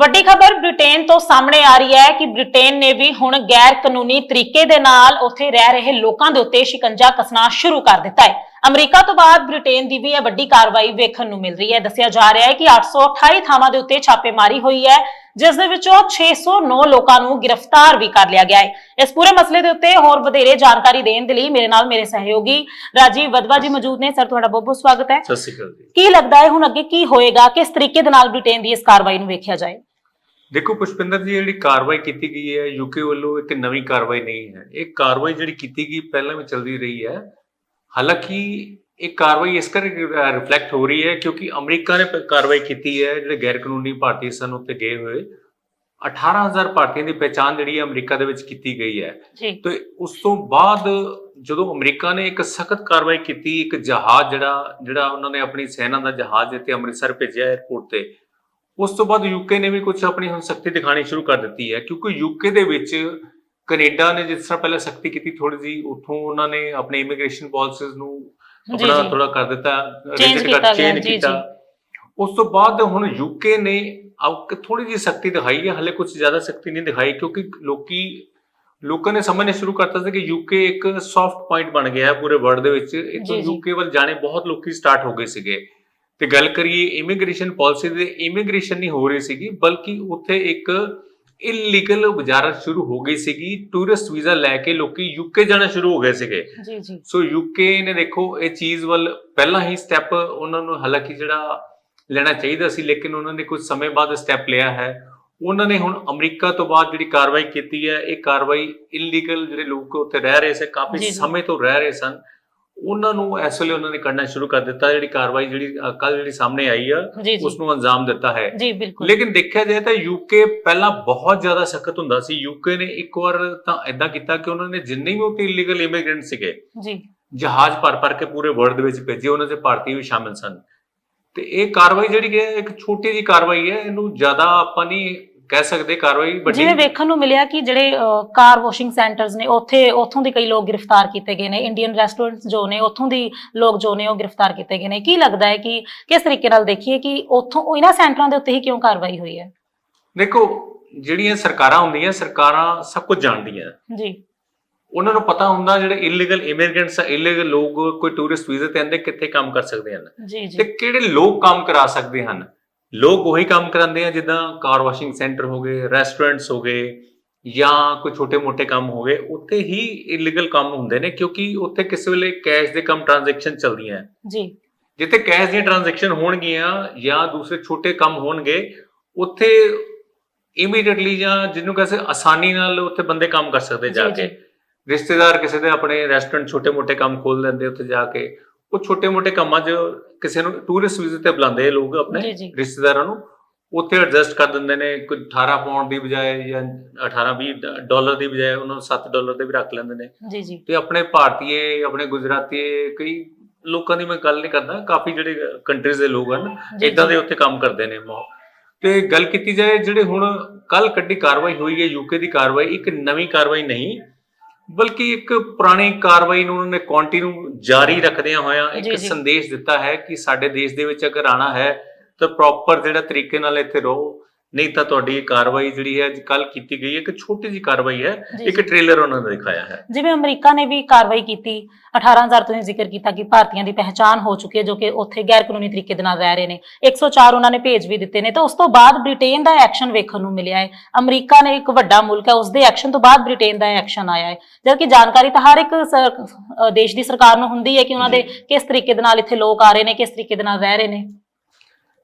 ਵੱਡੀ ਖਬਰ ਬ੍ਰਿਟੇਨ ਤੋਂ ਸਾਹਮਣੇ ਆ ਰਹੀ ਹੈ ਕਿ ਬ੍ਰਿਟੇਨ ਨੇ ਵੀ ਹੁਣ ਗੈਰ ਕਾਨੂੰਨੀ ਤਰੀਕੇ ਦੇ ਨਾਲ ਉੱਥੇ ਰਹਿ ਰਹੇ ਲੋਕਾਂ ਦੇ ਉੱਤੇ ਸ਼ਿਕੰਜਾ ਕੱਸਣਾ ਸ਼ੁਰੂ ਕਰ ਦਿੱਤਾ ਹੈ। ਅਮਰੀਕਾ ਤੋਂ ਬਾਅਦ ਬ੍ਰਿਟੇਨ ਦੀ ਵੀ ਇਹ ਵੱਡੀ ਕਾਰਵਾਈ ਵੇਖਣ ਨੂੰ ਮਿਲ ਰਹੀ ਹੈ। ਦੱਸਿਆ ਜਾ ਰਿਹਾ ਹੈ ਕਿ 828 ਥਾਵਾਂ ਦੇ ਉੱਤੇ ਛਾਪੇਮਾਰੀ ਹੋਈ ਹੈ ਜਿਸ ਦੇ ਵਿੱਚੋਂ 609 ਲੋਕਾਂ ਨੂੰ ਗ੍ਰਿਫਤਾਰ ਵੀ ਕਰ ਲਿਆ ਗਿਆ ਹੈ। ਇਸ ਪੂਰੇ ਮਸਲੇ ਦੇ ਉੱਤੇ ਹੋਰ ਵਧੇਰੇ ਜਾਣਕਾਰੀ ਦੇਣ ਦੇ ਲਈ ਮੇਰੇ ਨਾਲ ਮੇਰੇ ਸਹਿਯੋਗੀ ਰਾਜੀਵ ਵਦਵਾ ਜੀ ਮੌਜੂਦ ਨੇ। ਸਰ ਤੁਹਾਡਾ ਬਹੁਤ ਬਹੁਤ ਸਵਾਗਤ ਹੈ। ਸਤਿ ਸ਼੍ਰੀ ਅਕਾਲ ਜੀ। ਕੀ ਲੱਗਦਾ ਹੈ ਹੁਣ ਅੱਗੇ ਕੀ ਹੋਏਗਾ ਕਿਸ ਤਰੀਕੇ ਦੇ ਨਾਲ ਬ੍ਰਿਟੇਨ ਦੀ ਇਸ ਕਾਰਵਾਈ ਨੂੰ ਵੇਖਿਆ ਜਾਏ? ਦੇਖੋ ਪੁਸ਼ਪਿੰਦਰ ਜੀ ਜਿਹੜੀ ਕਾਰਵਾਈ ਕੀਤੀ ਗਈ ਹੈ ਯੂਕੇ ਵੱਲੋਂ ਇੱਕ ਨਵੀਂ ਕਾਰਵਾਈ ਨਹੀਂ ਹੈ। ਇਹ ਕਾਰਵਾਈ ਜਿਹੜੀ ਕੀਤੀ ਗਈ ਪਹਿਲਾਂ ਵੀ ਚੱਲਦੀ ਰਹੀ ਹੈ। ਹਾਲਾਂਕਿ ਇਹ ਕਾਰਵਾਈ ਇਸ ਕਰਕੇ ਰਿਫਲੈਕਟ ਹੋ ਰਹੀ ਹੈ ਕਿਉਂਕਿ ਅਮਰੀਕਾ ਨੇ ਕਾਰਵਾਈ ਕੀਤੀ ਹੈ ਜਿਹੜੇ ਗੈਰ ਕਾਨੂੰਨੀ ਭਾਰਤੀ ਸਨ ਉੱਤੇ ਗਏ ਹੋਏ। 18000 ਭਾਰਤੀਆਂ ਦੀ ਪਹਿਚਾਣ ਜਿਹੜੀ ਹੈ ਅਮਰੀਕਾ ਦੇ ਵਿੱਚ ਕੀਤੀ ਗਈ ਹੈ। ਤੇ ਉਸ ਤੋਂ ਬਾਅਦ ਜਦੋਂ ਅਮਰੀਕਾ ਨੇ ਇੱਕ ਸਖਤ ਕਾਰਵਾਈ ਕੀਤੀ ਇੱਕ ਜਹਾਜ਼ ਜਿਹੜਾ ਜਿਹੜਾ ਉਹਨਾਂ ਨੇ ਆਪਣੀ ਸੈਨਾ ਦਾ ਜਹਾਜ਼ ਇੱਥੇ ਅੰਮ੍ਰਿਤਸਰ ਭੇਜਿਆ 에ਅਰਪੋਰਟ ਤੇ ਉਸ ਤੋਂ ਬਾਅਦ ਯੂਕੇ ਨੇ ਵੀ ਕੁਝ ਆਪਣੀ ਹੁਣ ਸਖਤੀ ਦਿਖਾਣੀ ਸ਼ੁਰੂ ਕਰ ਦਿੱਤੀ ਹੈ ਕਿਉਂਕਿ ਯੂਕੇ ਦੇ ਵਿੱਚ ਕੈਨੇਡਾ ਨੇ ਜਿਸ ਤਰ੍ਹਾਂ ਪਹਿਲਾਂ ਸਖਤੀ ਕੀਤੀ ਥੋੜੀ ਜੀ ਉੱਥੋਂ ਉਹਨਾਂ ਨੇ ਆਪਣੇ ਇਮੀਗ੍ਰੇਸ਼ਨ ਪਾਲਿਸੀਜ਼ ਨੂੰ ਜੀ ਆਪਣਾ ਜੀ। ਥੋੜਾ ਕਰ ਦਿੱਤਾ ਕੀਤਾ ਕਰ- ਗਿਆ, change ਜੀ, ਕੀਤਾ। ਉਸ ਤੋਂ ਬਾਅਦ ਹੁਣ ਯੂਕੇ ਨੇ ਆਪ ਥੋੜੀ ਜਿਹੀ ਸਖਤੀ ਦਿਖਾਈ ਹੈ ਹਲੇ ਕੁਝ ਜ਼ਿਆਦਾ ਸਖਤੀ ਨਹੀਂ ਦਿਖਾਈ ਕਿਉਂਕਿ ਲੋਕੀ ਲੋਕਾਂ ਨੇ ਸਮਝਣੇ ਸ਼ੁਰੂ ਕਰਤਾ ਸੀ ਕਿ ਯੂਕੇ ਇੱਕ ਸੌਫਟ ਪੁਆਇੰਟ ਬਣ ਗਿਆ ਹੈ ਪੂਰੇ ਵਰਲਡ ਦੇ ਵਿੱਚ। ਜੀ, ਇਥੋਂ ਜੀ। ਯੂਕੇ ਵੱਲ ਜਾਣੇ ਬਹੁਤ ਲੋਕੀ ਸਟਾਰਟ ਹੋ ਗਏ ਸੀਗੇ। ਤੇ ਗੱਲ ਕਰੀਏ ਇਮੀਗ੍ਰੇਸ਼ਨ ਪਾਲਿਸੀ ਦੇ ਇਮੀਗ੍ਰੇਸ਼ਨ ਨਹੀਂ ਹੋ ਰਹੀ ਸੀਗੀ ਬਲਕਿ ਉੱਥੇ ਇੱਕ ਇਲੀਗਲ ਵਜ਼ਾਰਤ ਸ਼ੁਰੂ ਹੋ ਗਈ ਸੀਗੀ ਟੂਰਿਸਟ ਵੀਜ਼ਾ ਲੈ ਕੇ ਲੋਕੀ ਯੂਕੇ ਜਾਣਾ ਸ਼ੁਰੂ ਹੋ ਗਏ ਸੀਗੇ। ਜੀ ਜੀ। ਸੋ ਯੂਕੇ ਨੇ ਦੇਖੋ ਇਹ ਚੀਜ਼ ਵੱਲ ਪਹਿਲਾਂ ਹੀ ਸਟੈਪ ਉਹਨਾਂ ਨੂੰ ਹਾਲਾਂਕਿ ਜਿਹੜਾ ਲੈਣਾ ਚਾਹੀਦਾ ਸੀ ਲੇਕਿਨ ਉਹਨਾਂ ਨੇ ਕੁਝ ਸਮੇਂ ਬਾਅਦ ਸਟੈਪ ਲਿਆ ਹੈ। ਉਹਨਾਂ ਨੇ ਹੁਣ ਅਮਰੀਕਾ ਤੋਂ ਬਾਅਦ ਜਿਹੜੀ ਕਾਰਵਾਈ ਕੀਤੀ ਹੈ ਇਹ ਕਾਰਵਾਈ ਇਲੀਗਲ ਜਿਹੜੇ ਲੋਕ ਉੱਥੇ ਰਹਿ ਰਹੇ ਸੀ ਕਾਫੀ। ਸਮੇਂ ਤੋਂ ਰਹਿ ਰਹੇ ਸਨ। ਉਹਨਾਂ ਨੂੰ ਇਸ ਵੇਲੇ ਉਹਨਾਂ ਨੇ ਕਰਨਾ ਸ਼ੁਰੂ ਕਰ ਦਿੱਤਾ ਜਿਹੜੀ ਕਾਰਵਾਈ ਜਿਹੜੀ ਕੱਲ ਜਿਹੜੀ ਸਾਹਮਣੇ ਆਈ ਆ ਉਸ ਨੂੰ ਅੰਜਾਮ ਦਿੱਤਾ ਹੈ। ਜੀ ਬਿਲਕੁਲ। ਲੇਕਿਨ ਦੇਖਿਆ ਜਾਏ ਤਾਂ ਯੂਕੇ ਪਹਿਲਾਂ ਬਹੁਤ ਜ਼ਿਆਦਾ ਸਖਤ ਹੁੰਦਾ ਸੀ। ਯੂਕੇ ਨੇ ਇੱਕ ਵਾਰ ਤਾਂ ਇਦਾਂ ਕੀਤਾ ਕਿ ਉਹਨਾਂ ਨੇ ਜਿੰਨੇ ਵੀ ਉੱਥੇ ਇਲੀਗਲ ਇਮੀਗ੍ਰੈਂਟ ਸੀਗੇ ਜੀ। ਜਹਾਜ਼ ਭਰ ਭਰ ਕੇ ਪੂਰੇ ਵਰਲਡ ਦੇ ਵਿੱਚ ਭੇਜੇ ਉਹਨਾਂ 'ਚ ਭਾਰਤੀ ਵੀ ਸ਼ਾਮਿਲ ਸਨ। ਤੇ ਇਹ ਕਾਰਵਾਈ ਜਿਹੜੀ ਹੈ ਇੱਕ ਛੋਟੀ ਜੀ ਕਾਰਵਾਈ ਹੈ ਇਹਨੂੰ ਜ਼ਿਆਦਾ ਆਪਾਂ ਨਹੀਂ ਕਹਿ ਸਕਦੇ ਕਾਰਵਾਈ ਵੱਡੀ ਜਿਵੇਂ ਵੇਖਣ ਨੂੰ ਮਿਲਿਆ ਕਿ ਜਿਹੜੇ ਕਾਰ ਵਾਸ਼ਿੰਗ ਸੈਂਟਰਸ ਨੇ ਉੱਥੇ ਉੱਥੋਂ ਦੇ ਕਈ ਲੋਕ ਗ੍ਰਿਫਤਾਰ ਕੀਤੇ ਗਏ ਨੇ। ਇੰਡੀਅਨ ਰੈਸਟੋਰੈਂਟਸ ਜੋ ਨੇ ਉੱਥੋਂ ਦੀ ਲੋਕ ਜੋ ਨੇ ਉਹ ਗ੍ਰਿਫਤਾਰ ਕੀਤੇ ਗਏ ਨੇ। ਕੀ ਲੱਗਦਾ ਹੈ ਕਿ ਕਿਸ ਤਰੀਕੇ ਨਾਲ ਦੇਖੀਏ ਕਿ ਉੱਥੋਂ ਇਹਨਾਂ ਸੈਂਟਰਾਂ ਦੇ ਉੱਤੇ ਹੀ ਕਿਉਂ ਕਾਰਵਾਈ ਹੋਈ ਹੈ? ਦੇਖੋ ਜਿਹੜੀਆਂ ਸਰਕਾਰਾਂ ਹੁੰਦੀਆਂ ਸਰਕਾਰਾਂ ਸਭ ਕੁਝ ਜਾਣਦੀਆਂ। ਜੀ। ਉਹਨਾਂ ਨੂੰ ਪਤਾ ਹੁੰਦਾ ਜਿਹੜੇ ਇਲੀਗਲ ਇਮੀਗ੍ਰੈਂਟਸ ਇਲੀਗਲ ਲੋਕ ਕੋਈ ਟੂਰਿਸਟ ਵੀਜ਼ੇ ਤੇ ਆਂਦੇ ਕਿੱਥੇ ਕੰਮ ਕਰ ਸਕਦੇ ਹਨ। ਜੀ। ਤੇ ਕਿਹੜੇ ਲੋਕ ਕੰਮ ਕਰਾ ਸਕਦੇ ਹਨ? ਲੋਕ ਉਹੀ ਕੰਮ ਕਰਾਉਂਦੇ ਆ ਜਿੱਦਾਂ ਕਾਰ ਵਾਸ਼ਿੰਗ ਸੈਂਟਰ ਹੋ ਗਏ ਰੈਸਟੋਰੈਂਟਸ ਹੋ ਗਏ ਜਾਂ ਕੋਈ ਛੋਟੇ-ਮੋਟੇ ਕੰਮ ਹੋ ਗਏ ਉੱਥੇ ਹੀ ਇਲੀਗਲ ਕੰਮ ਹੁੰਦੇ ਨੇ ਕਿਉਂਕਿ ਉੱਥੇ ਕਿਸੇ ਵੇਲੇ ਕੈਸ਼ ਦੇ ਕੰਮ ਟ੍ਰਾਂਜੈਕਸ਼ਨ ਚੱਲਦੀਆਂ। ਜੀ ਜਿੱਥੇ ਕੈਸ਼ ਦੀਆਂ ਟ੍ਰਾਂਜੈਕਸ਼ਨ ਹੋਣਗੀਆਂ ਜਾਂ ਦੂਸਰੇ ਛੋਟੇ ਕੰਮ ਹੋਣਗੇ ਉੱਥੇ ਇਮੀਡੀਏਟਲੀ ਜਾਂ ਜਿਹਨੂੰ ਕਹਿੰਦੇ ਆਸਾਨੀ ਨਾਲ ਉੱਥੇ ਬੰਦੇ ਕੰਮ ਕਰ ਸਕਦੇ ਜਾ ਕੇ। ਰਿਸ਼ਤੇਦਾਰ ਕਿਸੇ ਦੇ ਆਪਣੇ ਰੈਸਟੋਰੈਂਟ ਛੋਟੇ-ਮੋਟੇ ਕੰਮ ਖੋਲ ਲੈਂਦੇ ਉੱਥੇ ਜਾ ਕੇ ਉਹ ਛੋਟੇ-ਮੋਟੇ ਕੰਮਾਂ 'ਚ ਕਿਸੇ ਨੂੰ ਟੂਰਿਸਟ ਵੀਜ਼ੇ ਤੇ ਬੁਲਾਉਂਦੇ ਆ ਲੋਕ ਆਪਣੇ। ਰਿਸ਼ਤੇਦਾਰਾਂ ਨੂੰ ਉੱਥੇ ਐਡਜਸਟ ਕਰ ਦਿੰਦੇ ਨੇ ਕੋਈ 18 ਪਾਉਂਡ ਦੀ ਬਜਾਏ ਜਾਂ 18 20 ਡਾਲਰ ਦੀ ਬਜਾਏ ਉਹਨਾਂ ਨੂੰ 7 ਡਾਲਰ ਦੇ ਵੀ ਰੱਖ ਲੈਂਦੇ ਨੇ ਜੀ ਜੀ ਤੇ ਆਪਣੇ ਭਾਰਤੀਏ ਆਪਣੇ ਗੁਜਰਾਤੀਏ ਕਈ ਲੋਕਾਂ ਦੀ ਮੈਂ ਗੱਲ ਨਹੀਂ ਕਰਦਾ ਕਾਫੀ ਜਿਹੜੇ ਕੰਟਰੀਜ਼ ਦੇ ਲੋਕ ਹਨ ਇਦਾਂ ਦੇ। ਉੱਥੇ ਕੰਮ ਕਰਦੇ ਨੇ ਮੋ ਤੇ ਗੱਲ ਕੀਤੀ ਜਾਏ ਜਿਹੜੇ ਹੁਣ ਕੱਲ ਕੱਢੀ ਕਾਰਵਾਈ ਹੋਈ ਹੈ ਯੂਕੇ ਦੀ ਕਾਰਵਾਈ ਇੱਕ ਨਵੀਂ ਕਾਰਵਾਈ ਨਹੀਂ ਬਲਕਿ ਇੱਕ ਪੁਰਾਣੀ ਕਾਰਵਾਈ ਨੂੰ ਉਹਨਾਂ ਨੇ ਕੰਟੀਨਿਊ ਜਾਰੀ ਰੱਖਦਿਆਂ ਹੋਇਆਂ ਇੱਕ। ਸੰਦੇਸ਼ ਦਿੱਤਾ ਹੈ ਕਿ ਸਾਡੇ ਦੇਸ਼ ਦੇ ਵਿੱਚ ਅਗਰ ਆਣਾ ਹੈ ਤਾਂ ਪ੍ਰੋਪਰ ਜਿਹੜਾ ਤਰੀਕੇ ਨਾਲ ਇੱਥੇ ਰਹੋ ਨਹੀਂ ਤਾਂ ਤੁਹਾਡੀ ਇਹ ਕਾਰਵਾਈ ਜਿਹੜੀ ਹੈ ਕੱਲ ਕੀਤੀ ਗਈ ਹੈ ਇੱਕ ਛੋਟੀ ਜੀ ਕਾਰਵਾਈ ਹੈ ਇੱਕ। ਟ੍ਰੇਲਰ ਉਹਨਾਂ ਨੇ ਦਿਖਾਇਆ ਹੈ। ਜਿਵੇਂ ਅਮਰੀਕਾ ਨੇ ਵੀ ਕਾਰਵਾਈ ਕੀਤੀ 18000 ਤੋਂ ਜ਼ਿਕਰ ਕੀਤਾ ਕਿ ਭਾਰਤੀਆਂ ਦੀ ਪਹਿਚਾਣ ਹੋ ਚੁੱਕੀ ਹੈ ਜੋ ਕਿ ਉੱਥੇ ਗੈਰ ਕਾਨੂੰਨੀ ਤਰੀਕੇ ਦੇ ਨਾਲ ਰਹਿ ਰਹੇ ਨੇ। 104 ਉਹਨਾਂ ਨੇ ਭੇਜ ਵੀ ਦਿੱਤੇ ਨੇ ਤਾਂ ਉਸ ਤੋਂ ਬਾਅਦ ਬ੍ਰਿਟੇਨ ਦਾ ਐਕਸ਼ਨ ਵੇਖਣ ਨੂੰ ਮਿਲਿਆ ਹੈ। ਅਮਰੀਕਾ ਨੇ ਇੱਕ ਵੱਡਾ ਮੁਲਕ ਹੈ ਉਸ ਦੇ ਐਕਸ਼ਨ ਤੋਂ ਬਾਅਦ ਬ੍ਰਿਟੇਨ ਦਾ ਐਕਸ਼ਨ ਆਇਆ ਹੈ। ਜਦਕਿ ਜਾਣਕਾਰੀ ਤਾਂ ਹਰ ਇੱਕ ਦੇਸ਼ ਦੀ ਸਰਕਾਰ ਨੂੰ ਹੁੰਦੀ ਹੈ ਕਿ ਉਹਨਾਂ ਦੇ ਕਿਸ ਤਰੀਕੇ ਦੇ ਨਾਲ ਇੱਥੇ ਲੋਕ ਆ ਰਹੇ ਨੇ ਕਿਸ ਤਰੀਕੇ ਦੇ ਨਾਲ ਰਹਿ ਰਹੇ ਨੇ।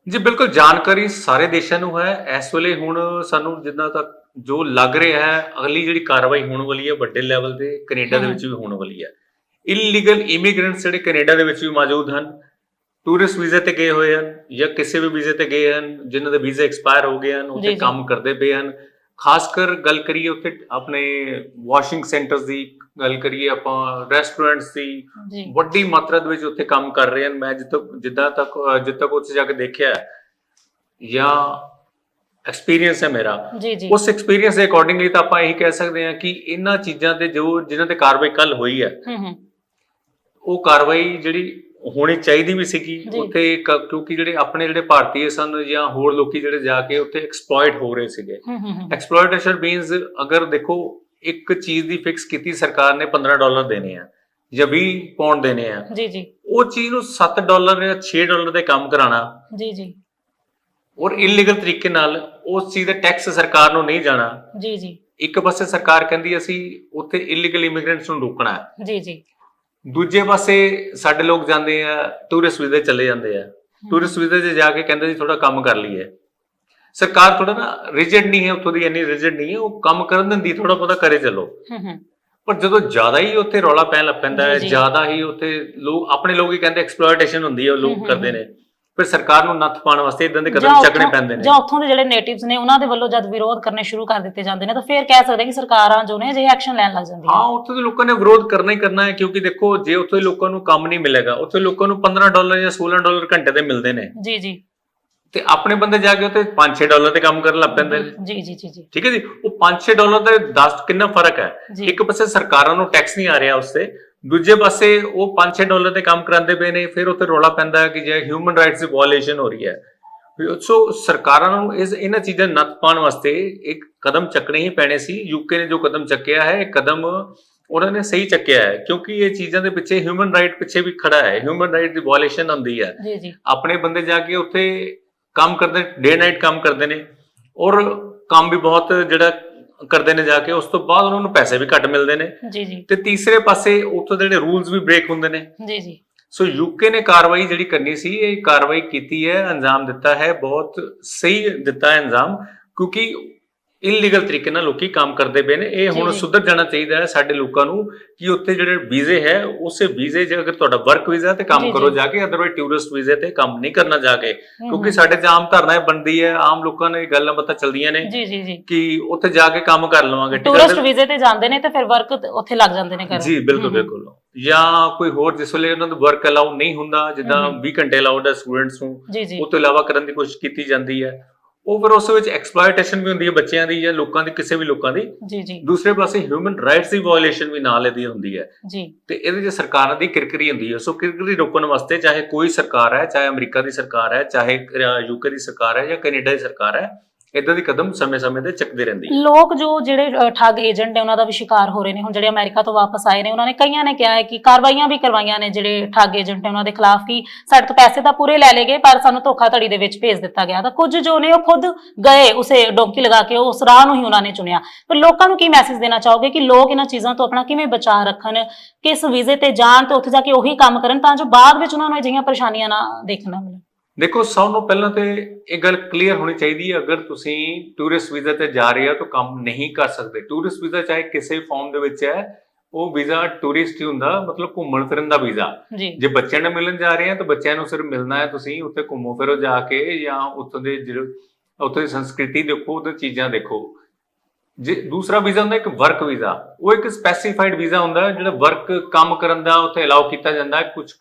ਜੀ ਬਿਲਕੁਲ ਜਾਣਕਾਰੀ ਸਾਰੇ ਦੇਸ਼ਾਂ ਨੂੰ ਹੈ ਇਸ ਵੇਲੇ ਹੁਣ ਸਾਨੂੰ ਜਿੰਨਾ ਤੱਕ ਜੋ ਲੱਗ ਰਿਹਾ ਹੈ ਅਗਲੀ ਜਿਹੜੀ ਕਾਰਵਾਈ ਹੋਣ ਵਾਲੀ ਹੈ ਵੱਡੇ ਲੈਵਲ ਤੇ ਕੈਨੇਡਾ ਦੇ। ਵਿੱਚ ਵੀ ਹੋਣ ਵਾਲੀ ਹੈ ਇਲੀਗਲ ਇਮੀਗ੍ਰੈਂਟਸ ਜਿਹੜੇ ਕੈਨੇਡਾ ਦੇ ਵਿੱਚ ਵੀ ਮੌਜੂਦ ਹਨ ਟੂਰਿਸਟ ਵੀਜ਼ੇ ਤੇ ਗਏ ਹੋਏ ਹਨ ਜਾਂ ਕਿਸੇ ਵੀ ਵੀਜ਼ੇ ਤੇ ਗਏ ਹਨ ਜਿਨ੍ਹਾਂ ਦੇ ਵੀਜ਼ੇ ਐਕਸਪਾਇਰ ਹੋ ਗਏ ਹਨ ਉੱਥੇ। ਕੰਮ ਕਰਦੇ ਪਏ ਹਨ ਖਾਸ ਕਰ ਗੱਲ ਕਰੀਏ ਉੱਥੇ ਆਪਣੇ ਵਾਸ਼ਿੰਗ ਸੈਂਟਰਸ ਦੀ ਗੱਲ ਕਰੀਏ ਆਪਾਂ ਰੈਸਟੋਰੈਂਟਸ ਦੀ ਵੱਡੀ ਮਾਤਰਾ ਦੇ ਵਿੱਚ ਉੱਥੇ ਕੰਮ ਕਰ ਰਹੇ ਹਨ। ਮੈਂ ਜਿੱਥੋਂ ਜਿੱਦਾਂ ਤੱਕ ਜਿੱਦ ਤੱਕ ਉੱਥੇ ਜਾ ਕੇ ਦੇਖਿਆ ਹੈ, ਜਾਂ ਐਕਸਪੀਰੀਅੰਸ ਹੈ ਮੇਰਾ ਉਸ ਐਕਸਪੀਰੀਅੰਸ ਦੇ ਅਕੋਰਡਿੰਗਲੀ ਤਾਂ ਆਪਾਂ ਇਹੀ ਕਹਿ ਸਕਦੇ ਹਾਂ ਕਿ ਇਹਨਾਂ ਚੀਜ਼ਾਂ ਤੇ ਜੋ ਜਿਨ੍ਹਾਂ ਤੇ ਕਾਰਵਾਈ ਕੱਲ ਹੋਈ ਹੂੰ। ਉਹ ਕਾਰਵਾਈ ਜਿਹੜੀ ਹੋਣੀ ਚਾਹੀਦੀ ਵੀ ਸੀਗੀ। ਉੱਥੇ ਕਿਉਂਕਿ ਜਿਹੜੇ ਆਪਣੇ ਜਿਹੜੇ ਭਾਰਤੀਏ ਸਨ ਜਾਂ ਹੋਰ ਲੋਕੀ ਜਿਹੜੇ ਜਾ ਕੇ ਉੱਥੇ ਐਕਸਪਲੋਇਟ ਹੋ ਰਹੇ ਸੀਗੇ। ਐਕਸਪਲੋਇਟੇਸ਼ਨ ਮੀਨਸ ਅਗਰ ਦੇਖੋ ਇੱਕ ਚੀਜ਼ ਦੀ ਫਿਕਸ ਕੀਤੀ ਸਰਕਾਰ ਨੇ 15 ਡਾਲਰ ਦੇਣੇ ਆ ਜਾਂ 20 ਪਾਉਂਡ ਦੇਣੇ ਆ। ਜੀ ਜੀ। ਉਹ ਚੀਜ਼ ਨੂੰ 7 ਡਾਲਰ ਜਾਂ 6 ਡਾਲਰ ਦੇ ਕੰਮ ਕਰਾਣਾ ਜੀ ਜੀ। ਔਰ ਇਲੀਗਲ ਤਰੀਕੇ ਨਾਲ ਉਸ ਚੀਜ਼ ਦਾ ਟੈਕਸ ਸਰਕਾਰ ਨੂੰ ਨਹੀਂ ਜਾਣਾ। ਜੀ ਜੀ। ਇੱਕ ਪਾਸੇ ਸਰਕਾਰ ਕਹਿੰਦੀ ਅਸੀਂ ਉੱਥੇ ਇਲੀਗਲ ਇਮੀਗ੍ਰੈਂਟਸ ਨੂੰ ਰੋਕਣਾ। ਹੈ ਜੀ ਜੀ। ਦੂਜੇ ਪਾਸੇ ਸਾਡੇ ਲੋਕ ਜਾਂਦੇ ਆ ਟੂਰਿਸਟ ਵੀਜ਼ੇ ਚਲੇ ਜਾਂਦੇ ਆ। ਟੂਰਿਸਟ ਵੀਜ਼ੇ 'ਤੇ ਜਾ ਕੇ ਕਹਿੰਦੇ ਜੀ ਥੋੜਾ ਕੰਮ ਕਰ ਲਈਏ। ਸਰਕਾਰ ਥੋੜਾ ਨਾ ਰਿਜਿਡ ਨਹੀਂ ਹੈ ਉੱਥੋਂ ਦੀ ਇੰਨੀ ਰਿਜਿਡ ਨਹੀਂ ਹੈ ਉਹ ਕੰਮ ਕਰਨ ਦਿੰਦੀ ਥੋੜਾ ਬਹੁਤਾ ਕਰੇ ਚੱਲੋ। ਪਰ ਜਦੋਂ ਜ਼ਿਆਦਾ ਹੀ ਉੱਥੇ ਰੌਲਾ ਪੈਣ ਲੱਗ ਪੈਂਦਾ ਹੈ। ਜ਼ਿਆਦਾ ਹੀ ਉੱਥੇ ਲੋਕ ਆਪਣੇ ਲੋਕ ਹੀ ਕਹਿੰਦੇ ਐਕਸਪਲੋਇਟੇਸ਼ਨ ਹੁੰਦੀ ਹੈ ਉਹ ਲੋਕ ਕਰਦੇ ਨੇ। ਫਿਰ ਸਰਕਾਰ ਨੂੰ ਨੱਥ ਪਾਉਣ ਵਾਸਤੇ ਇਦਾਂ ਦੇ ਜਾਂ ਕਦਮ ਚੱਕਣੇ ਉੱਥੋਂ- ਪੈਂਦੇ ਨੇ। ਜਾਂ ਉੱਥੋਂ ਦੇ ਜਿਹੜੇ ਨੇਟਿਵਸ ਨੇ ਉਹਨਾਂ ਦੇ ਵੱਲੋਂ ਜਦ ਵਿਰੋਧ ਕਰਨੇ ਸ਼ੁਰੂ ਕਰ ਦਿੱਤੇ ਜਾਂਦੇ ਨੇ ਤਾਂ ਫਿਰ ਕਹਿ ਸਕਦੇ ਕਿ ਸਰਕਾਰਾਂ ਜੋ ਨੇ ਅਜਿਹੇ ਐਕਸ਼ਨ ਲੈਣ ਲੱਗ ਹਾਂ ਜਾਂਦੀਆਂ ਉੱਥੇ ਦੇ ਲੋਕਾਂ ਨੇ ਵਿਰੋਧ ਕਰਨਾ ਹੀ ਕਰਨਾ ਹੈ ਕਿਉਂਕਿ ਦੇਖੋ ਜੇ ਉੱਥੇ ਲੋਕਾਂ ਨੂੰ ਕੰਮ ਨਹੀਂ ਮਿਲੇਗਾ ਉੱਥੇ ਲੋਕਾਂ ਨੂੰ 15 ਡਾਲਰ ਜਾਂ 16 ਡਾਲਰ ਘੰਟੇ ਦੇ ਮਿਲਦੇ ਨੇ। ਜੀ ਜੀ। ਤੇ ਆਪਣੇ ਬੰਦੇ ਜਾ ਕੇ ਉੱਥੇ 5-6 ਡਾਲਰ ਤੇ ਕੰਮ ਕਰਨ ਲੱਗ ਪੈਂਦੇ ਨੇ। ਜੀ ਜੀ ਜੀ ਜੀ। ਠੀਕ ਹੈ ਜੀ? ਉਹ 5-6 ਡਾਲਰ ਦਾ 10 ਕਿੰਨਾ ਫ਼ਰਕ ਹੈ? ਜੀ। ਇੱਕ ਪਾਸੇ ਸਰਕਾਰਾਂ ਨੂੰ ਟੈਕਸ ਨਹੀਂ ਆ ਰਿਹਾ ਉਸ ਤੇ ਦੂਜੇ ਪਾਸੇ ਉਹ 5-6 ਡਾਲਰ ਤੇ ਕੰਮ ਕਰਾਉਂਦੇ ਪਏ ਨੇ ਫਿਰ ਉੱਥੇ ਰੌਲਾ ਪੈਂਦਾ ਹੈ ਕਿ ਜੇ ਹਿਊਮਨ ਰਾਈਟਸ ਦੀ ਵਾਇਓਲੇਸ਼ਨ ਹੋ ਰਹੀ ਹੈ। ਸੋ ਸਰਕਾਰਾਂ ਨੂੰ ਇਸ ਇਹਨਾਂ ਚੀਜ਼ਾਂ ਨੱਥ ਪਾਉਣ ਵਾਸਤੇ ਇੱਕ ਕਦਮ ਚੱਕਣੇ ਹੀ ਪੈਣੇ ਸੀ। ਯੂਕੇ ਨੇ ਜੋ ਕਦਮ ਚੱਕਿਆ ਹੈ ਇਹ ਕਦਮ ਉਹਨਾਂ ਨੇ ਸਹੀ ਚੱਕਿਆ ਹੈ ਕਿਉਂਕਿ ਇਹ ਚੀਜ਼ਾਂ ਦੇ ਪਿੱਛੇ ਹਿਊਮਨ ਰਾਈਟ ਪਿੱਛੇ ਵੀ ਖੜਾ ਹੈ। ਹਿਊਮਨ ਰਾਈਟ ਦੀ ਵਾਇਓਲੇਸ਼ਨ ਆਉਂਦੀ ਹੈ। ਜੀ ਜੀ। ਆਪਣੇ ਬੰਦੇ ਜਾ ਕੇ ਉੱਥੇ ਕੰਮ ਕਰਦੇ ਡੇ ਨਾਈਟ ਕੰਮ ਕਰਦੇ ਨੇ। ਔਰ ਕੰਮ ਵੀ ਬਹੁਤ ਜਿਹੜਾ ਕਰਦੇ ਨੇ ਜਾ ਕੇ ਉਸ ਤੋਂ ਬਾਅਦ ਉਹਨਾਂ ਨੂੰ ਪੈਸੇ ਵੀ ਘੱਟ ਮਿਲਦੇ ਨੇ। ਜੀ ਜੀ। ਤੇ ਤੀਸਰੇ ਪਾਸੇ ਉੱਥੋਂ ਦੇ ਜਿਹੜੇ ਰੂਲਸ ਵੀ ਬ੍ਰੇਕ ਹੁੰਦੇ ਨੇ। ਜੀ ਜੀ। ਸੋ ਯੂਕੇ ਨੇ ਕਾਰਵਾਈ ਜਿਹੜੀ ਕਰਨੀ ਸੀ ਇਹ ਕਾਰਵਾਈ ਕੀਤੀ ਹੈ ਅੰਜਾਮ ਦਿੱਤਾ ਹੈ ਬਹੁਤ ਸਹੀ ਦਿੱਤਾ ਹੈ ਅੰਜਾਮ ਕਿਉਂਕਿ ਇਲੀਗਲ ਤਰੀਕੇ ਨਾਲ ਲੋਕੀ ਕੰਮ ਕਰਦੇ ਪਏ ਨੇ। ਇਹ ਹੁਣ। ਸੁਧਰ ਜਾਣਾ ਚਾਹੀਦਾ ਹੈ ਸਾਡੇ ਲੋਕਾਂ ਨੂੰ ਕਿ ਉੱਥੇ ਜਿਹੜੇ ਵੀਜ਼ੇ ਹੈ ਉਸੇ ਵੀਜ਼ੇ ਜੇ ਅਗਰ ਤੁਹਾਡਾ ਵਰਕ ਵੀਜ਼ਾ ਤੇ ਕੰਮ ਕਰੋ ਜੀ। ਕੇ ਅਦਰਵਾਈਜ਼ ਟੂਰਿਸਟ ਵੀਜ਼ੇ ਤੇ ਕੰਮ ਨਹੀਂ ਕਰਨਾ ਜਾ ਕੇ। ਕਿਉਂਕਿ। ਸਾਡੇ 'ਚ ਆਮ ਬਣਦੀ ਹੈ ਆਮ ਲੋਕਾਂ ਨੇ ਗੱਲਾਂ ਬਾਤਾਂ ਚੱਲਦੀਆਂ ਨੇ ਜੀ ਜੀ ਜੀ। ਕਿ ਉੱਥੇ ਜਾ ਕੇ ਕੰਮ ਕਰ ਲਵਾਂਗੇ ਟੂਰਿਸਟ ਵੀਜ਼ੇ ਤੇ ਜਾਂਦੇ ਨੇ ਤੇ ਫਿਰ ਵਰਕ ਉੱਥੇ ਲੱਗ ਜਾਂਦੇ ਨੇ ਕਰਨ ਜੀ ਬਿਲਕੁਲ ਬਿਲਕੁਲ। ਜਾਂ ਕੋਈ ਹੋਰ ਜਿਸ ਵੇਲੇ ਉਹਨਾਂ ਦਾ ਵਰਕ ਅਲਾਉ ਨਹੀਂ ਹੁੰਦਾ ਜਿੱਦਾਂ ਹਮ, ਹਮ। 20 ਘੰਟੇ ਅਲਾਉਡ ਹੈ ਸਟੂਡੈਂਟਸ ਨੂੰ ਉਹ ਤੋਂ ਇਲਾਵਾ ਕਰਨ ਦੀ ਕੋਸ਼ਿਸ਼ ਕੀਤੀ ਜਾਂਦੀ ਹੈ। ਉਹ ਫਿਰ ਉਸ ਵਿੱਚ ਐਕਸਪਲੋਇਟੇਸ਼ਨ ਵੀ ਹੁੰਦੀ ਹੈ ਬੱਚਿਆਂ ਦੀ ਜਾਂ ਲੋਕਾਂ ਦੀ ਕਿਸੇ ਵੀ ਲੋਕਾਂ ਦੀ। ਜੀ ਜੀ। ਦੂਸਰੇ ਪਾਸੇ ਹਿਊਮਨ ਰਾਈਟਸ ਦੀ ਵਾਇਓਲੇਸ਼ਨ ਵੀ ਨਾਲ ਇਹਦੀ ਹੁੰਦੀ ਹੈ। ਜੀ। ਤੇ ਇਹਦੇ 'ਚ ਸਰਕਾਰਾਂ ਦੀ ਕਿਰਕਰੀ ਹੁੰਦੀ ਹੈ। ਸੋ ਕਿਰਕਰੀ ਰੋਕਣ ਵਾਸਤੇ ਚਾਹੇ ਕੋਈ ਸਰਕਾਰ ਹੈ ਚਾਹੇ ਅਮਰੀਕਾ ਦੀ ਸਰਕਾਰ ਹੈ ਚਾਹੇ ਯੂਕੇ ਦੀ ਸਰਕਾਰ ਹੈ ਜਾਂ ਕੈਨੇਡਾ ਦੀ ਸਰਕਾਰ ਹੈ ਇਦਾਂ ਦੀ ਕਦਮ ਸਮੇਂ-ਸਮੇਂ ਤੇ ਚੱਕਦੇ ਰਹਿੰਦੀ ਹੈ ਲੋਕ ਜੋ ਜਿਹੜੇ ਅ, ਠੱਗ ਏਜੰਟ ਨੇ ਉਹਨਾਂ ਦਾ ਵੀ ਸ਼ਿਕਾਰ ਹੋ ਰਹੇ ਨੇ। ਹੁਣ ਜਿਹੜੇ ਅਮਰੀਕਾ ਤੋਂ ਵਾਪਸ ਆਏ ਨੇ ਉਹਨਾਂ ਨੇ ਕਈਆਂ ਨੇ ਕਿਹਾ ਹੈ ਕਿ ਕਾਰਵਾਈਆਂ ਵੀ ਕਰਵਾਈਆਂ ਨੇ ਜਿਹੜੇ ਠੱਗ ਏਜੰਟ ਨੇ ਉਹਨਾਂ ਦੇ ਖਿਲਾਫ ਕਿ ਸਾਡੇ ਤੋਂ ਪੈਸੇ ਤਾਂ ਪੂਰੇ ਲੈ ਲਏ ਗਏ ਪਰ ਸਾਨੂੰ ਧੋਖਾਧੜੀ ਦੇ ਵਿੱਚ ਭੇਜ ਦਿੱਤਾ ਗਿਆ। ਤਾਂ ਕੁਝ ਜੋ ਨੇ ਉਹ ਖੁਦ ਗਏ ਉਸੇ ਡੋਂਕੀ ਲਗਾ ਕੇ ਉਸ ਰਾਹ ਨੂੰ ਹੀ ਉਹਨਾਂ ਨੇ ਚੁਣਿਆ। ਪਰ ਲੋਕਾਂ ਨੂੰ ਕੀ ਮੈਸੇਜ ਦੇਣਾ ਚਾਹੋਗੇ ਕਿ ਲੋਕ ਇਹਨਾਂ ਚੀਜ਼ਾਂ ਤੋਂ ਆਪਣਾ ਕਿਵੇਂ ਬਚਾਅ ਰੱਖਣ ਕਿਸ ਵੀਜ਼ੇ ਤੇ ਜਾਣ ਤੇ ਉੱਥੇ ਜਾ ਕੇ ਉਹੀ ਕੰਮ ਕਰਨ ਤਾਂ ਜੋ ਬਾਅਦ ਵਿੱਚ ਉਹਨਾਂ ਨੂੰ ਅਜਿਹੀਆਂ ਪਰੇਸ਼ਾਨੀਆਂ ਨਾ ਦੇਖਣਾ ਮਿਲਣ? ਦੇਖੋ ਸਭ ਨੂੰ ਪਹਿਲਾਂ ਤੇ ਇਹ ਗੱਲ ਕਲੀਅਰ ਹੋਣੀ ਚਾਹੀਦੀ ਹੈ ਅਗਰ ਤੁਸੀਂ ਟੂਰਿਸਟ ਵੀਜ਼ਾ ਤੇ ਜਾ ਰਹੇ ਹੋ ਤਾਂ ਕੰਮ ਨਹੀਂ ਕਰ ਸਕਦੇ। ਟੂਰਿਸਟ ਵੀਜ਼ਾ ਚਾਹੇ ਕਿਸੇ ਫਾਰਮ ਦੇ ਵਿੱਚ ਹੈ ਉਹ ਵੀਜ਼ਾ ਟੂਰਿਸਟ ਹੀ ਹੁੰਦਾ ਮਤਲਬ ਘੁੰਮਣ ਫਿਰਨ ਦਾ ਵੀਜ਼ਾ ਜੀ। ਬੱਚਿਆਂ ਨਾਲ ਮਿਲਣ ਜਾ ਰਹੇ ਆ ਤਾਂ ਬੱਚਿਆਂ ਨੂੰ ਸਿਰਫ ਮਿਲਣਾ ਹੈ ਤੁਸੀਂ ਉੱਥੇ ਘੁੰਮੋ ਫਿਰੋ ਜਾ ਕੇ ਜਾਂ ਉੱਥੋਂ ਦੇ ਜਿਹੜੇ ਉੱਥੇ ਦੀ ਸੰਸਕ੍ਰਿਤੀ ਦੇਖੋ ਉਹਦੇ ਚੀਜ਼ਾਂ ਦੇਖੋ। ਜੇ ਦੂਸਰਾ ਵੀਜ਼ਾ ਹੁੰਦਾ ਇੱਕ ਵਰਕ ਵੀਜ਼ਾ ਉਹ ਇੱਕ ਸਪੈਸੀਫਾਈਡ ਵੀਜ਼ਾ ਹੁੰਦਾ ਜਿਹੜਾ ਵਰਕ ਕੰਮ ਕਰਨ ਦਾ ਉੱਥੇ ਅਲਾਉ ਕੀਤਾ ਜਾਂਦਾ ਹੈ ਕੁਝ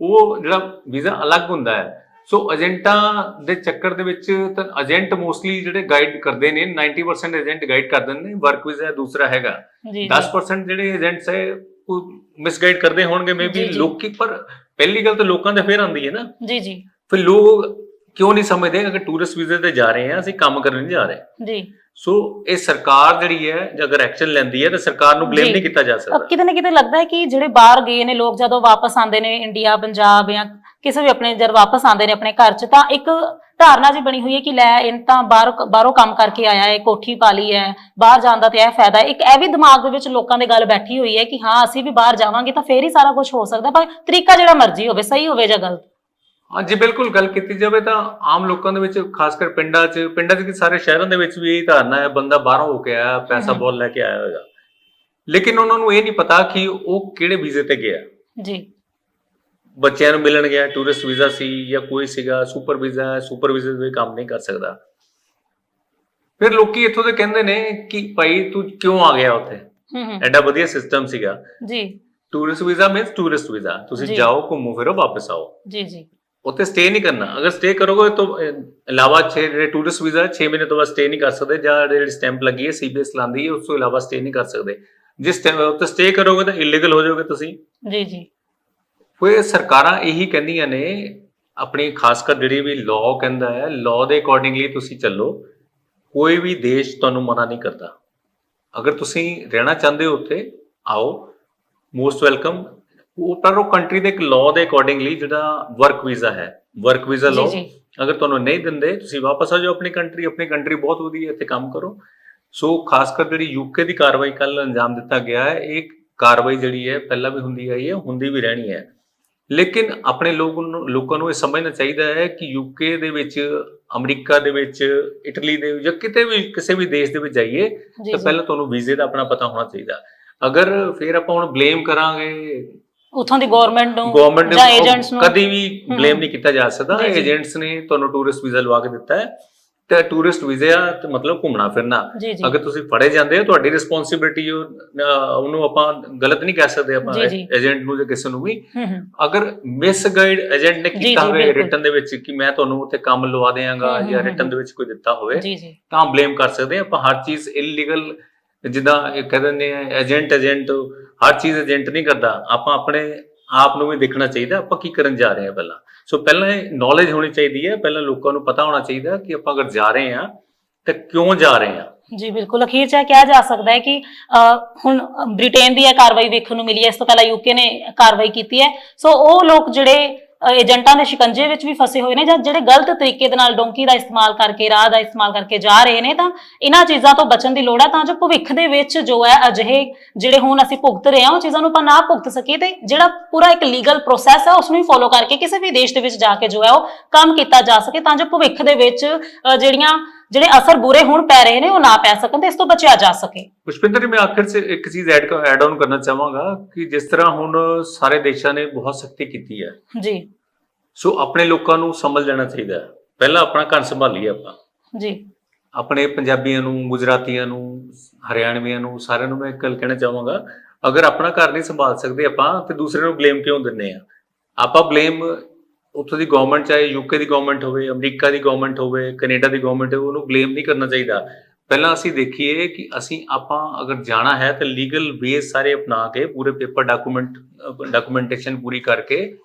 ਉਹ ਜਿਹੜਾ ਵੀਜ਼ਾ ਅਲੱਗ ਹੁੰਦਾ ਹੈ। ਸੋ ਏਜੰਟਾਂ ਦੇ ਚੱਕਰ ਦੇ ਵਿੱਚ ਤਾਂ ਏਜੰਟ ਮੋਸਟਲੀ ਜਿਹੜੇ ਗਾਈਡ ਕਰਦੇ ਨੇ 90% ਏਜੰਟ ਗਾਈਡ ਕਰ ਦਿੰਦੇ ਨੇ ਵਰਕ ਵੀਜ਼ਾ ਦੂਸਰਾ ਹੈਗਾ। ਜੀ ਜੀ। 10% ਜਿਹੜੇ ਏਜੰਟਸ ਹੈ ਉਹ ਮਿਸਗਾਈਡ ਕਰਦੇ ਹੋਣਗੇ ਮੇਬੀ। ਲੋਕੀ ਪਰ ਪਹਿਲੀ ਗੱਲ ਤਾਂ ਲੋਕਾਂ ਦੇ ਫੇਰ ਆਉਂਦੀ ਹੈ ਨਾ। ਜੀ ਜੀ। ਫਿਰ ਲੋਕ ਕਿਉਂ ਨਹੀਂ ਸਮਝਦੇ ਅਗਰ ਟੂਰਿਸਟ ਵੀਜ਼ੇ ਤੇ ਜਾ ਰਹੇ ਹਾਂ ਅਸੀਂ ਕੰਮ ਕਰਨ ਨਹੀਂ ਜਾ ਰਹੇ ਜੀ। ਸੋ ਇਹ ਸਰਕਾਰ ਜਿਹੜੀ ਹੈ ਜੇ ਅਗਰ ਐਕਸ਼ਨ ਲੈਂਦੀ ਹੈ ਤਾਂ ਸਰਕਾਰ ਨੂੰ ਬਲੇਮ। ਨਹੀਂ ਕੀਤਾ ਜਾ ਸਕਦਾ। ਕਿਤੇ ਨਾ ਕਿਤੇ ਲੱਗਦਾ ਹੈ ਕਿ ਜਿਹੜੇ ਬਾਹਰ ਗਏ ਨੇ ਲੋਕ ਜਦੋਂ ਵਾਪਸ ਆਉਂਦੇ ਨੇ ਇੰਡੀਆ ਪੰਜਾਬ ਜਾਂ ਕਿਸੇ ਵੀ ਆਪਣੇ ਜਦ ਵਾਪਸ ਆਉਂਦੇ ਨੇ ਆਪਣੇ ਘਰ 'ਚ ਤਾਂ ਇੱਕ ਧਾਰਨਾ ਜੀ ਬਣੀ ਹੋਈ ਹੈ ਕਿ ਲੈ ਇਹ ਤਾਂ ਬਾਹਰ ਬਾਹਰੋਂ ਕੰਮ ਕਰਕੇ ਆਇਆ ਹੈ ਕੋਠੀ ਪਾ ਲਈ ਹੈ ਬਾਹਰ ਜਾਣ ਦਾ ਤੇ ਇਹ ਫਾਇਦਾ ਹੈ। ਇੱਕ ਇਹ ਵੀ ਦਿਮਾਗ ਦੇ ਵਿੱਚ ਲੋਕਾਂ ਦੇ ਗੱਲ ਬੈਠੀ ਹੋਈ ਹੈ ਕਿ ਹਾਂ ਅਸੀਂ ਵੀ ਬਾਹਰ ਜਾਵਾਂਗੇ ਤਾਂ ਫੇਰ ਹੀ ਸਾਰਾ ਕੁਝ ਹੋ ਸਕਦਾ ਪਰ ਤਰੀਕਾ ਜਿਹੜਾ ਮਰਜ਼ੀ ਹੋਵੇ ਸਹੀ ਹੋਵੇ ਜਾਂ ਗਲਤ। ਹਾਂ ਜੀ ਬਿਲਕੁਲ ਗੱਲ ਕੀਤੀ ਜਾਵੇ ਤਾਂ ਆਮ ਲੋਕਾਂ ਦੇ ਵਿੱਚ ਖਾਸ ਕਰ ਪਿੰਡਾਂ 'ਚ ਪਿੰਡਾਂ 'ਚ ਕੀ ਸਾਰੇ ਸ਼ਹਿਰਾਂ ਦੇ ਵਿੱਚ ਵੀ ਇਹ ਧਾਰਨਾ ਹੈ ਬੰਦਾ ਬਾਹਰੋਂ ਹੋ ਕੇ ਆਇਆ ਪੈਸਾ। ਬਹੁਤ ਲੈ ਕੇ ਆਇਆ ਹੋਏਗਾ। ਲੇਕਿਨ ਉਹਨਾਂ ਨੂੰ ਇਹ ਨਹੀਂ ਪਤਾ ਕਿ ਉਹ ਕਿਹੜੇ ਵੀਜ਼ੇ ਤੇ ਗਿਆ। ਜੀ। ਬੱਚਿਆਂ ਨੂੰ ਮਿਲਣ ਗਿਆ ਟੂਰਿਸਟ ਵੀਜ਼ਾ ਸੀ ਜਾਂ ਕੋਈ ਸੀਗਾ ਸੁਪਰ ਵੀਜ਼ਾ ਹੈ ਸੁਪਰ ਵੀਜ਼ੇ ਤੇ ਕੰਮ ਨਹੀਂ ਕਰ ਸਕਦਾ। ਫਿਰ ਲੋਕੀ ਇੱਥੋਂ ਦੇ ਕਹਿੰਦੇ ਨੇ ਕਿ ਭਾਈ ਤੂੰ ਕਿਉਂ ਆ ਗਿਆ ਉੱਥੇ? ਹੂੰ ਹੂੰ ਐਡਾ ਵਧੀਆ ਸਿਸਟਮ ਸੀਗਾ। ਜੀ। Tourist visa means tourist visa. ਤੁਸੀਂ। ਜਾਓ ਘੁੰਮੋ ਫਿਰੋ ਵਾਪਸ ਆਓ। ਜੀ ਜੀ। ਉੱਥੇ ਸਟੇ ਨਹੀਂ ਕਰਨਾ। ਅਗਰ ਸਟੇ ਕਰੋਗੇ ਤਾਂ ਇਲਾਵਾ 6 ਜਿਹੜੇ ਟੂਰਿਸਟ ਵੀਜ਼ਾ 6 ਮਹੀਨੇ ਤੋਂ ਬਾਅਦ ਸਟੇ ਨਹੀਂ ਕਰ ਸਕਦੇ ਜਾਂ ਜਿਹੜੀ ਸਟੈਂਪ ਲੱਗੀ ਹੈ ਸੀਬੀਐਸ ਲਾਂਦੀ ਹੈ ਉਸ ਤੋਂ ਇਲਾਵਾ ਸਟੇ ਨਹੀਂ ਕਰ ਸਕਦੇ। ਜਿਸ ਟਾਈਮ ਉੱਥੇ ਸਟੇ ਕਰੋਗੇ ਤਾਂ ਇਲੀਗਲ ਹੋ ਜਾਓਗੇ ਤੁਸੀਂ। ਜੀ ਜੀ। ਕੋਈ ਸਰਕਾਰਾਂ ਇਹੀ ਕਹਿੰਦੀਆਂ ਨੇ ਆਪਣੀ ਖਾਸ ਕਰ ਜਿਹੜੀ ਵੀ ਲਾਅ ਕਹਿੰਦਾ ਹੈ ਲਾਅ ਦੇ ਅਕੋਰਡਿੰਗਲੀ ਤੁਸੀਂ ਚੱਲੋ। ਕੋਈ ਵੀ ਦੇਸ਼ ਤੁਹਾਨੂੰ ਮਨਾ ਨਹੀਂ ਕਰਦਾ। ਅਗਰ ਤੁਸੀਂ ਰਹਿਣਾ ਚਾਹੁੰਦੇ ਹੋ ਉੱਥੇ ਆਓ। ਮੋਸਟ ਵੈਲਕਮ ਉਹ ਪਰ ਉਹ ਕੰਟਰੀ ਦੇ ਇੱਕ ਲਾਅ ਦੇ ਅਕੋਰਡਿੰਗਲੀ ਜਿਹੜਾ ਵਰਕ ਵੀਜ਼ਾ ਹੈ ਵਰਕ ਵੀਜ਼ਾ ਲਾਅ ਅਗਰ ਤੁਹਾਨੂੰ ਨਹੀਂ ਦਿੰਦੇ ਤੁਸੀਂ ਵਾਪਸ ਆ ਜਾਓ ਆਪਣੀ ਕੰਟਰੀ ਆਪਣੀ ਕੰਟਰੀ ਬਹੁਤ ਵਧੀਆ ਹੈ, ਇੱਥੇ ਕੰਮ ਕਰੋ। ਸੋ ਖਾਸ ਕਰ ਜਿਹੜੀ ਯੂਕੇ ਦੀ ਕਾਰਵਾਈ ਕੱਲ ਅੰਜਾਮ ਦਿੱਤਾ ਗਿਆ ਹੈ ਇਹ ਕਾਰਵਾਈ ਜਿਹੜੀ ਹੈ ਪਹਿਲਾਂ ਵੀ ਹੁੰਦੀ ਆਈ ਹੈ ਹੁੰਦੀ ਵੀ ਰਹਿਣੀ ਹੈ। ਲੇਕਿਨ ਆਪਣੇ ਲੋਕ ਨੂੰ ਲੋਕਾਂ ਨੂੰ ਇਹ ਸਮਝਣਾ ਚਾਹੀਦਾ ਹੈ ਕਿ ਯੂਕੇ ਦੇ ਵਿੱਚ ਅਮਰੀਕਾ ਦੇ ਵਿੱਚ ਇਟਲੀ ਦੇ ਜਾਂ ਕਿਤੇ ਵੀ ਕਿਸੇ ਵੀ ਦੇਸ਼ ਦੇ ਵਿੱਚ ਜਾਈਏ ਤਾਂ ਪਹਿਲਾਂ ਤੁਹਾਨੂੰ ਵੀਜ਼ੇ ਦਾ ਆਪਣਾ ਪਤਾ ਹੋਣਾ ਚਾਹੀਦਾ। ਅਗਰ ਫਿਰ ਆਪਾਂ ਹੁਣ ਬਲੇਮ ਕਰਾਂਗੇ ਉਥੋਂ ਦੀ ਗਵਰਨਮੈਂਟ ਨੂੰ ਜਾਂ ਏਜੰਟਸ ਨੂੰ ਕਦੀ ਵੀ। ਬਲੇਮ ਨਹੀਂ ਕੀਤਾ ਜਾ ਸਕਦਾ। ਏਜੰਟਸ ਨੇ ਤੁਹਾਨੂੰ ਟੂਰਿਸਟ ਵੀਜ਼ਾ ਲਵਾ ਕੇ ਦਿੱਤਾ ਹੈ ਤੇ ਟੂਰਿਸਟ ਵੀਜ਼ਾ ਤੇ ਮਤਲਬ ਘੁੰਮਣਾ ਫਿਰਨਾ ਅਗਰ ਤੁਸੀਂ ਫੜੇ ਜਾਂਦੇ ਹੋ ਤੁਹਾਡੀ ਰਿਸਪੌਂਸਿਬਿਲਟੀ ਉਹਨੂੰ ਆਪਾਂ ਗਲਤ ਨਹੀਂ ਕਹਿ ਸਕਦੇ ਆਪਾਂ। ਏਜੰਟ ਨੂੰ ਜਾਂ ਕਿਸੇ ਨੂੰ ਵੀ ਅਗਰ ਮਿਸ ਗਾਈਡ ਏਜੰਟ ਨੇ ਕੀਤਾ ਹੋਵੇ। ਰਿਟਰਨ ਦੇ ਵਿੱਚ ਕਿ ਮੈਂ ਤੁਹਾਨੂੰ ਉੱਥੇ ਕੰਮ ਲਵਾ ਦੇਵਾਂਗਾ ਜਾਂ ਹਮ, ਰਿਟਰਨ ਦੇ ਵਿੱਚ ਕੋਈ ਦਿੱਤਾ ਹੋਵੇ ਤਾਂ ਬਲੇਮ ਕਰ ਸਕਦੇ ਆਪਾਂ ਹਰ ਚੀਜ਼ ਇਲੀਗਲ ਜਿੱਦਾਂ ਇਹ ਕਹਿੰਦੇ ਨੇ ਏਜੰਟ ਏਜੰਟ ਹਰ ਚੀਜ਼ ਏਜੰਟ ਨਹੀਂ ਕਰਦਾ। ਆਪਾਂ ਆਪਣੇ ਆਪ ਨੂੰ ਵੀ ਦੇਖਣਾ ਚਾਹੀਦਾ, ਆਪਾਂ ਕੀ ਕਰਨ ਜਾ ਰਹੇ ਹਾਂ ਪਹਿਲਾਂ। ਸੋ ਪਹਿਲਾਂ ਇਹ ਨੌਲੇਜ ਹੋਣੀ ਚਾਹੀਦੀ ਹੈ, ਪਹਿਲਾਂ ਲੋਕਾਂ ਨੂੰ ਪਤਾ ਹੋਣਾ ਚਾਹੀਦਾ ਕਿ ਆਪਾਂ ਅਗਰ ਜਾ ਰਹੇ ਹਾਂ ਤਾਂ ਕਿਉਂ ਜਾ ਰਹੇ ਹਾਂ ਜੀ, ਬਿਲਕੁਲ। ਅਖੀਰ ਚ ਕਿਹਾ ਜਾ ਸਕਦਾ ਹੈ ਕਿ ਹੁਣ ਬ੍ਰਿਟੇਨ ਦੀ ਇਹ ਕਾਰਵਾਈ ਵੇਖਣ ਨੂੰ ਮਿਲੀ ਹੈ। ਇਸ ਤੋਂ ਪਹਿਲਾਂ ਯੂਕੇ ਨੇ ਕਾਰਵਾਈ ਕੀਤੀ ਹੈ। ਸੋ ਉਹ ਲੋਕ ਜਿਹੜੇ ਏਜੰਟਾਂ ਦੇ ਸ਼ਿਕੰਜੇ ਵਿੱਚ ਵੀ ਫਸੇ ਹੋਏ ਨੇ ਜਾਂ ਜਿਹੜੇ ਗਲਤ ਤਰੀਕੇ ਦੇ ਨਾਲ ਡੋਂਕੀ ਦਾ ਇਸਤੇਮਾਲ ਕਰਕੇ, ਰਾਹ ਦਾ ਇਸਤੇਮਾਲ ਕਰਕੇ ਜਾ ਰਹੇ ਨੇ, ਤਾਂ ਇਹਨਾਂ ਚੀਜ਼ਾਂ ਤੋਂ ਬਚਣ ਦੀ ਲੋੜ ਹੈ, ਤਾਂ ਜੋ ਭਵਿੱਖ ਦੇ ਵਿੱਚ ਜੋ ਹੈ ਅਜਿਹੇ ਜਿਹੜੇ ਹੁਣ ਅਸੀਂ ਭੁਗਤ ਰਹੇ ਹਾਂ, ਉਹ ਚੀਜ਼ਾਂ ਨੂੰ ਆਪਾਂ ਨਾ ਭੁਗਤ ਸਕੀਏ ਤੇ ਜਿਹੜਾ ਪੂਰਾ ਇੱਕ ਲੀਗਲ ਪ੍ਰੋਸੈਸ ਹੈ ਉਸ ਨੂੰ ਫੋਲੋ ਕਰਕੇ ਕਿਸੇ ਵੀ ਦੇਸ਼ ਦੇ ਵਿੱਚ ਜਾ ਕੇ ਜੋ ਹੈ ਉਹ ਕੰਮ ਕੀਤਾ ਜਾ ਸਕੇ, ਤਾਂ ਜੋ ਭਵਿੱਖ ਦੇ ਵਿੱਚ ਜਿਹੜੀਆਂ ਜਿਹੜੇ ਅਸਰ ਬੁਰੇ ਹੁਣ ਪੈ ਰਹੇ ਨੇ ਉਹ ਨਾ ਪੈ ਸਕਣ ਤੇ ਇਸ ਤੋਂ ਬਚਿਆ ਜਾ ਸਕੇ। ਪੁਸ਼ਪਿੰਦਰ ਜੀ ਮੈਂ ਆਖਿਰ 'ਚ ਇੱਕ ਚੀਜ਼ ਐਡ ਐਡ ਆਨ ਕਰਨਾ ਚਾਹਾਂਗਾ ਕਿ ਜਿਸ ਤਰ੍ਹਾਂ ਹੁਣ ਸਾਰੇ ਦੇਸ਼ਾਂ ਨੇ ਬਹੁਤ ਸਖਤੀ ਕੀਤੀ ਹੈ। ਜੀ। ਸੋ ਆਪਣੇ ਲੋਕਾਂ ਨੂੰ ਸਮਝ ਲੈਣਾ ਚਾਹੀਦਾ ਹੈ। ਪਹਿਲਾਂ ਆਪਣਾ ਘਰ ਸੰਭਾਲੀਏ ਆਪਾਂ। ਜੀ। ਆਪਣੇ ਪੰਜਾਬੀਆਂ ਨੂੰ ਗੁਜਰਾਤੀਆਂ ਨੂੰ ਹਰਿਆਣਵੀਆਂ ਨੂੰ ਸਾਰਿਆਂ ਨੂੰ ਮੈਂ ਇੱਕ ਗੱਲ ਕਹਿਣਾ ਚਾਹਾਂਗਾ ਅਗਰ ਆਪਣਾ ਘਰ ਨਹੀਂ ਸੰਭਾਲ ਸਕਦੇ ਆਪਾਂ ਤੇ ਦੂਸਰੇ ਨੂੰ ਬਲੇਮ ਕਿਉਂ ਦਿੰਨੇ ਆ? ਆਪਾਂ ਬਲੇਮ ਉੱਥੋਂ ਦੀ ਗਵਰਨਮੈਂਟ ਚਾਹੇ ਯੂਕੇ ਦੀ ਗਵਰਨਮੈਂਟ ਹੋਵੇ ਅਮਰੀਕਾ ਦੀ ਗਵਰਨਮੈਂਟ ਹੋਵੇ ਕੈਨੇਡਾ ਦੀ ਗਵਰਨਮੈਂਟ ਹੋਵੇ ਉਹਨੂੰ ਬਲੇਮ ਨਹੀਂ ਕਰਨਾ ਚਾਹੀਦਾ। ਪਹਿਲਾਂ ਅਸੀਂ ਦੇਖੀਏ ਕਿ ਅਸੀਂ ਆਪਾਂ ਅਗਰ ਜਾਣਾ ਹੈ ਤਾਂ ਲੀਗਲ ਵੇਜ਼ ਸਾਰੇ ਅਪਣਾ ਕੇ ਪੂਰੇ ਪੇਪਰ ਡਾਕੂਮੈਂਟ ਡਾਕੂਮੈਂਟੇਸ਼ਨ ਪੂਰੀ ਕਰਕੇ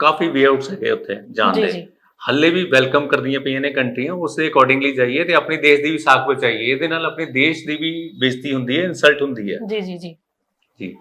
ਕਾਫੀ ਵੇ ਆਊਟਸ ਹੈਗੇ ਉੱਥੇ ਜਾਣ ਦੇ। ਹੱਲੇ ਵੀ ਵੈਲਕਮ ਕਰਦੀਆਂ ਪਈਆਂ ਨੇ ਕੰਟਰੀਆਂ ਉਸ ਦੇ ਅਕੋਰਡਿੰਗਲੀ ਜਾਈਏ ਤੇ ਆਪਣੀ ਦੇਸ਼ ਦੀ ਵੀ ਸਾਖ ਬਚਾਈਏ। ਇਹਦੇ ਨਾਲ ਆਪਣੇ ਦੇਸ਼ ਦੀ ਵੀ ਬੇਇੱਜ਼ਤੀ ਹੁੰਦੀ ਹੈ ਇਨਸਲਟ ਹੁੰਦੀ ਹੈ। ਜੀ ਜੀ ਜੀ। ਜੀ।